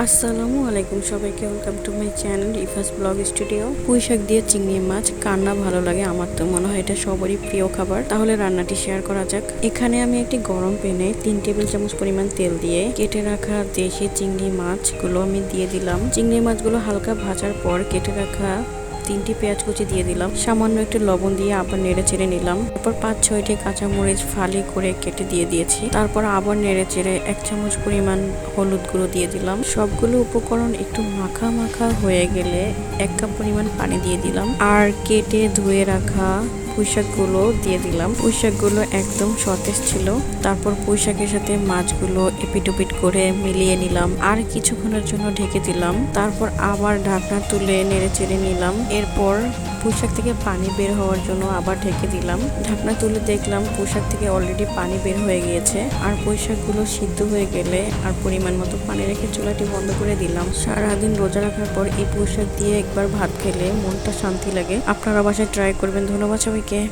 আসসালামু আলাইকুম সবাইকে welcome to my channel Ifas blog studio পুঁই শাক দিয়ে চিংড়ি মাছ, কান্না ভালো লাগে আমার তো, মনে হয় এটা সবারই প্রিয় খাবার। তাহলে রান্নাটি শেয়ার করা যাক। এখানে আমি একটি গরম প্যানে তিন টেবিল চামচ পরিমাণ তেল দিয়ে কেটে রাখা দেশি চিংড়ি মাছগুলো আমি দিয়ে দিলাম। চিংড়ি মাছগুলো হালকা ভাজার পর কেটে রাখা তিনটি পেঁয়াজ কুচি দিয়ে দিলাম। সামান্য একটু লবণ দিয়ে আবার নেড়ে চেড়ে নিলাম। তারপর পাঁচ, ছয়টি কাঁচামরিচ ফালি করে কেটে দিয়ে দিয়েছি। তারপর আবার নেড়ে চেড়ে এক চামচ পরিমাণ হলুদ গুঁড়ো দিয়ে দিলাম। সবগুলো উপকরণ একটু মাখা মাখা হয়ে গেলে এক কাপ পরিমাণ পানি দিয়ে দিলাম। আর কেটে ধুয়ে রাখা পুঁইশাকগুলো দিয়ে দিলাম। পুঁইশাকগুলো একদম সতেজ ছিল। তারপর পুঁইশাকের সাথে মাছগুলো এপিটোপিট করে মিলিয়ে নিলাম। আর কিছুক্ষণের জন্য ঢেকে দিলাম। তারপর আবার ঢাকনা তুলে নেড়ে চেড়ে নিলাম। এরপর পুঁইশাক থেকে পানি বের হওয়ার জন্য আবার ঢেকে দিলাম। ঢাকনা তুলে দেখলাম পুঁইশাক থেকে অলরেডি পানি বের হয়ে গিয়েছে। আর পুঁইশাকগুলো সিদ্ধ হয়ে গেলে আর পরিমাণ মতো পানি রেখে চুলাটি বন্ধ করে দিলাম। সারাদিন রোজা রাখার পর এই পুঁইশাক দিয়ে একবার ভাত খেলে মনটা শান্তি লাগে। আপনারা বাসায় ট্রাই করবেন। ধন্যবাদ সবাইকে